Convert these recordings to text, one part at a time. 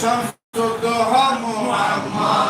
شمس الدهى محمد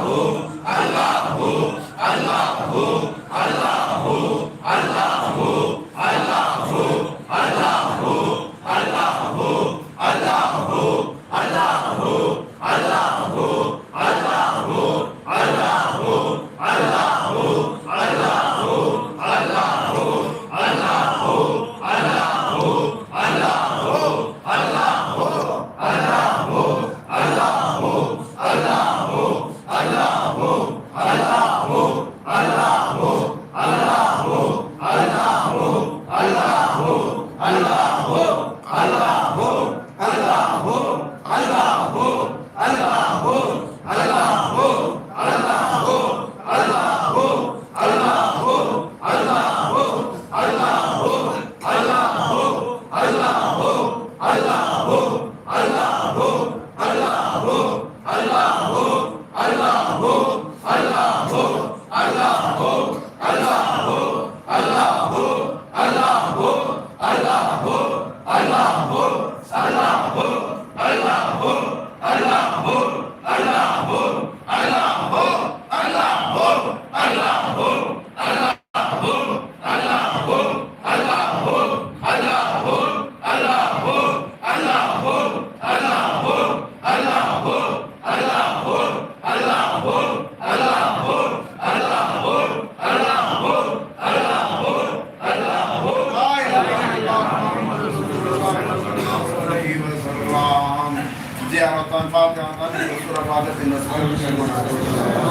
Fatiha'dan Sura Fatiha'dan Sura Fatiha'dan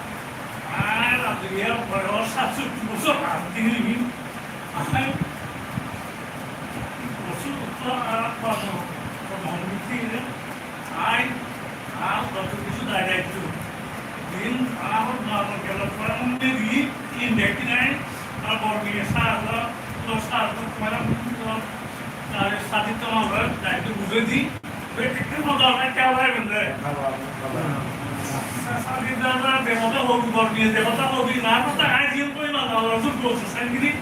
আপনি বয়স সাতষট্টি বছর আর তিনি আমি উত্তর আর মহানীতি আই আর কত কিছু দায়িত্ব দিন আর গেল পরে মধ্যে দিয়ে ব্যক্তি নাই আর বর্গীয় সাহায্য তো সাহায্য তোমার সাধিত আমার দায়িত্ব বুঝে দিই একটু মজা হয় কেমন হয় বেঁধে দেবতা হোক বর্গীয় দেবতা হোক आता आयज येवन पळयलो नवराचो प्रोसेस आनी कितें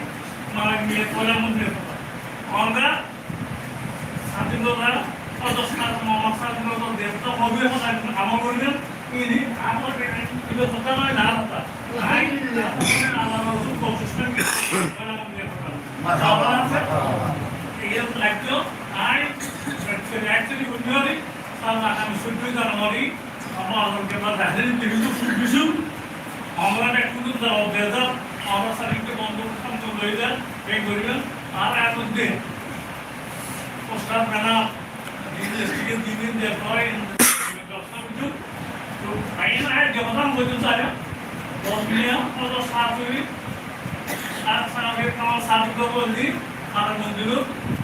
म्हाका हे कोल्या मुद्दे हांगा सातें दोगा পঞ্চাশ টাকা মামা সাতগুলো তো দেড়টা হবে আমার করবেন। তিনি আমার কিন্তু কথা নয় না কথা আমরা বিভিন্ন কিছু আমরা সারিকে বন্ধ তো লই দেন এই করিবেন আর এতদিন পোস্টার বানা দিনে দিন দিন পরে দশটা কিছু। তো আইন আয় জমাদান বলতে চায় দশ মিলিয়ন কত সাত হইলি সাত সালের কামাল সাত বললি আর মন্দির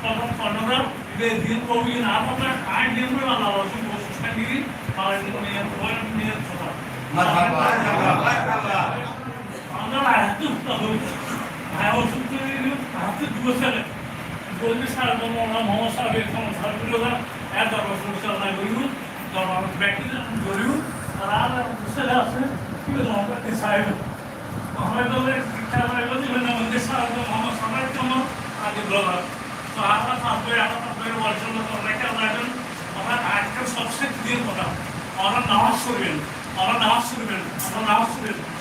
কত কর্ণরা ইবে দিন কবি না পাতা আইন দিন করে আল্লাহ রসুল বসে দিলি আর নিয়ে নিয়ে কথা। Marhaba. Marhaba. আমরা হাতে হ্যাঁ ওষুধ হাতে দুবছরে বলবি স্যার আমরা মোহাম্মদ সাহেব এরকম সার্কুলো এত রসুল চালাই করিব তখন ব্যক্তি করিব আর আর বুঝতে আছে কি আমরা সাহেব হয়তো শিক্ষা হয়তো দিবেন না মধ্যে সাহেব মোহাম্মদ সাহেব কেমন আগে ব্লগার তো আমরা থাকবে আমরা থাকবে বলছেন অনেকে রাখেন আমরা সবচেয়ে ক্লিয়ার কথা আমরা নামাজ পড়বেন আমরা নামাজ পড়বেন আমরা নামাজ পড়বেন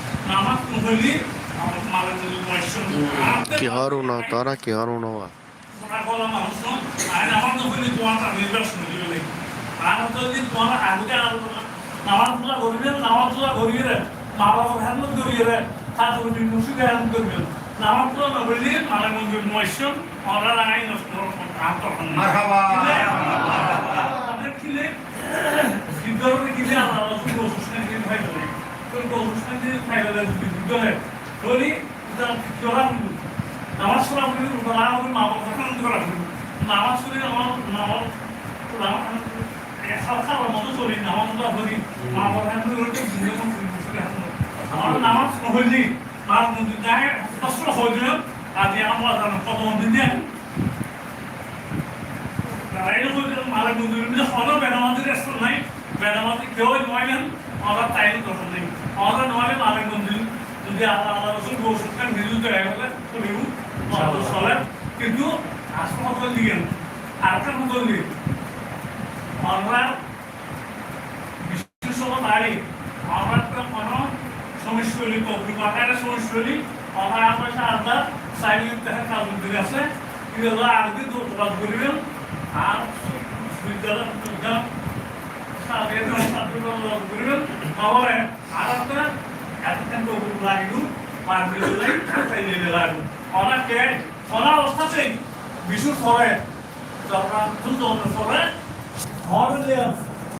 কিহৰ উন্নত তৰা কিহৰ উন্নত ওনার খাই বলে বিদ্যুৎ হয় জোড়া নামাজ পড়া বলি বলা বলি মা বাবা তখন করা নামাজ পড়ি আমার নামাজ সরকার মতো চলি, নামাজ পড়া বলি মা বাবা মুসলিম আমার নামাজ হইলি আর মন্দির যায়, কষ্ট হইল আজ আমার কত মন্দির দিয়ে মারা মন্দির হলো বেনামাজির রাস্তা নাই। বেনামাজি কেউ নয়লেন আমরা তাই তখন নেই। আমরা নয়লে মারা মন্দির যদি আল্লাহ আল্লাহ রসুল বসুন নিজু দেয় বলে করিব চলে কিন্তু হাসপাতাল দিয়েন আর একটা মতো দিন আমরা বিশেষ তারি আমরা তো কোনো সমস্যা হলি কবি বাকারে সমস্যা হলি আমরা পয়সা আলাদা সাইড দেখা কাজ দিলে আছে। কিন্তু আগে তো কাজ করিবেন? আর বিদ্যালয় করিবেন? আর এতক্ষণ তো লাগিল পার দিলে তাই নিয়ে লাগু অনেকে অনা অবস্থাতেই বিশুর পরে, যখন দুটো পরে ঘর